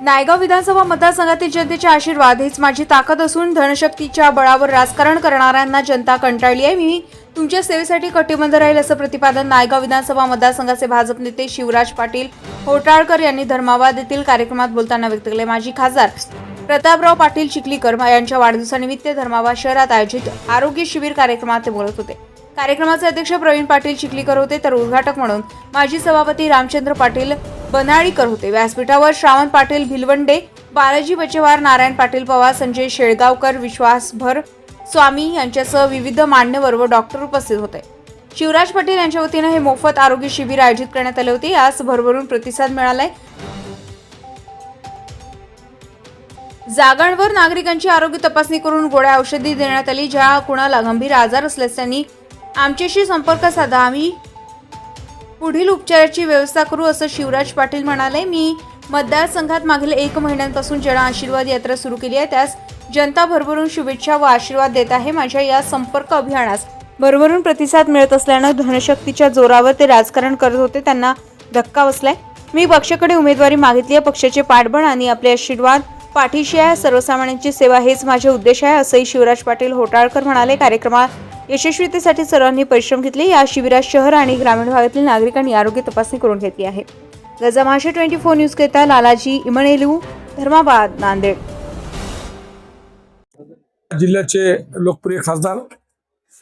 नायगाव विधानसभा मतदारसंघातील जनतेचे आशीर्वाद हीच माझी ताकद असून धनशक्तीच्या बळावर राजकारण करणाऱ्यांना जनता कंटाळली आहे. मी तुमच्या सेवेसाठी कटिबंध राहील असं प्रतिपादन नायगाव विधानसभा मतदारसंघाचे भाजप नेते शिवराज पाटील होटाळकर यांनी धर्माबाद येथील कार्यक्रमात बोलताना व्यक्त केले. माजी खासदार प्रतापराव पाटील चिखलीकर यांच्या वाढदिवसानिमित्त धर्माबाद शहरात आयोजित आरोग्य शिबिर कार्यक्रमात ते बोलत होते. कार्यक्रमाचे अध्यक्ष प्रवीण पाटील चिखलीकर होते तर उद्घाटक म्हणून माजी सभापती रामचंद्र पाटील बनाळीकर होते. व्यासपीठावर श्रावण पाटील भिलवंडे बालाजी बचेवार नारायण पाटील पवार संजय शेळगावकर विश्वासभर स्वामी यांच्यासह विविध मान्यवर व डॉक्टर उपस्थित होते. शिवराज पाटील यांच्या वतीनं हे मोफत आरोग्य शिबिर आयोजित करण्यात आले होते. यास भरभरून प्रतिसाद मिळालाय. जागांवर नागरिकांची आरोग्य तपासणी करून गोळ्या औषधी देण्यात आली ज्या कुणाला गंभीर आजार असल्यास त्यांनी आमच्याशी संपर्क साधा. आम्ही पुढील उपचाराची व्यवस्था करू असं शिवराज पाटील म्हणाले. मी मतदारसंघात मागील एक महिन्यांपासून जन आशीर्वाद यात्रा सुरू केली आहे. त्यास जनता भरभरून शुभेच्छा व आशीर्वाद देत आहे माझ्या या संपर्क अभियानास. भरभरून प्रतिसाद मिळत असल्यानं धनशक्तीच्या जोरावर ते राजकारण करत होते. त्यांना धक्का बसलाय. मी पक्षाकडे उमेदवारी मागितली आहे. पक्षाचे पाठबळ आणि आपले आशीर्वाद पाठीशी आहे सर्वसामान्यांची सेवा हेच माझे उद्देश आहे असंही शिवराज पाटील होटाळकर म्हणाले. कार्यक्रमात यशस्वीतेसाठी सर्वांनी परिश्रम घेतले. या शिबिरात शहर आणि ग्रामीण भागातील नागरिकांनी आरोग्य तपासणी करून घेतली आहे. गजामाशे ट्वेंटी फोर न्यूज करता लालाजी इमणेलू धर्माबाद नांदेड. जिल्ह्याचे लोकप्रिय खासदार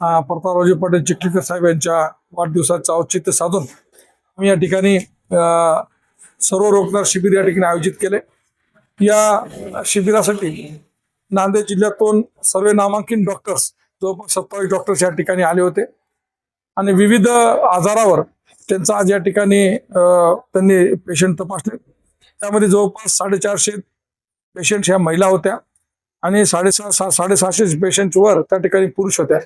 अं, प्रतापरावजी पाटील चिखलीकर साहेब यांच्या वाढदिवसाचं औचित्य साधून आम्ही या ठिकाणी सर्व रोजगार शिबिर या ठिकाणी आयोजित केले. या शिबिरासाठी नांदेड जिल्ह्यातून सर्व नामांकित डॉक्टर्स जवळपास सत्तावीस डॉक्टर्स या ठिकाणी आले होते. आणि विविध आजारावर त्यांचा आज या ठिकाणी त्यांनी पेशंट तपासले. त्यामध्ये जवळपास साडेचारशे पेशंट्स ह्या महिला होत्या. आणि साडेसहा सा साडेसहाशे पेशंटवर त्या ठिकाणी पुरुष होत्या.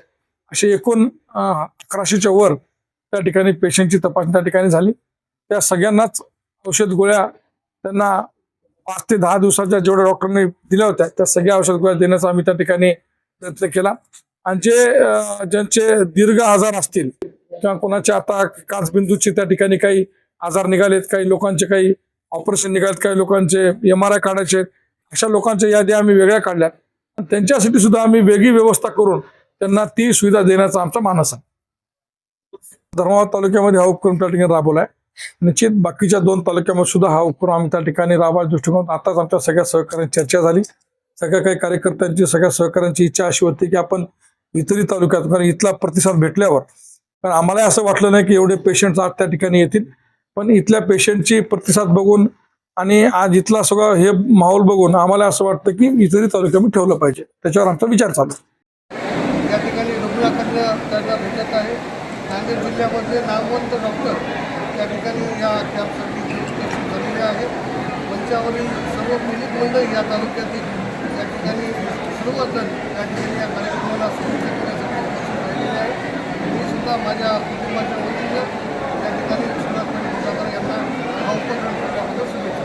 असे एकूण अकराशेच्या वर त्या ठिकाणी पेशंटची तपासणी त्या ठिकाणी झाली. त्या सगळ्यांनाच औषध गोळ्या त्यांना पाच ते दहा दिवसाच्या जेवढ्या डॉक्टरने दिल्या होत्या त्या सगळ्या औषध गोळ्या देण्याचा आम्ही त्या ठिकाणी प्रयत्न केला. आणि जे ज्यांचे दीर्घ आजार असतील किंवा कोणाचे आता काचबिंदूचे त्या ठिकाणी काही आजार निघालेत काही लोकांचे काही ऑपरेशन निघालेत काही लोकांचे एम आर आय काढायचे अशा लोकांच्या यादी आम्ही वेगळ्या काढल्या आणि त्यांच्यासाठी सुद्धा आम्ही वेगळी व्यवस्था करून त्यांना ती सुविधा देण्याचा आमचा मानस आहे. धर्माबाद तालुक्यामध्ये हा उपक्रम त्या ठिकाणी राबवलाय निश्चित बाकीच्या दोन तालुक्यामध्ये सुद्धा हा उपक्रम आम्ही त्या ठिकाणी राबा दृष्टिकोन आताच आमच्या सगळ्या सहकाऱ्यांची चर्चा झाली. सगळ्या काही कार्यकर्त्यांची सगळ्या सहकाऱ्यांची इच्छा अशी होती की आपण इतरही तालुक्यात कारण इथला प्रतिसाद भेटल्यावर कारण आम्हाला असं वाटलं नाही की एवढे पेशंट आज त्या ठिकाणी येतील. पण इथल्या पेशंटची प्रतिसाद बघून आणि आज इथला सगळं हे माहोल बघून आम्हाला असं वाटतं की इतरही तालुक्यामध्ये ठेवलं पाहिजे. त्याच्यावर आमचा विचार चालू या ठिकाणी रुग्णाकडनं त्यांना भेटत आहे. नांदेड जिल्ह्यामध्ये नामवंत डॉक्टर त्या ठिकाणी या कॅम्पसाठी उपस्थित झालेले आहे. मंचावरील सर्व पोलीस मंडळ या तालुक्यातील या ठिकाणी सर्वजण या ठिकाणी या कार्यक्रमाला शुभेच्छा करण्यासाठी उपस्थित राहिलेले आहे. मी सुद्धा माझ्या कुटुंबाच्या वतीनं या ठिकाणी सुरुवात यांना हा उपक्रम करण्याबद्दल शुभेच्छा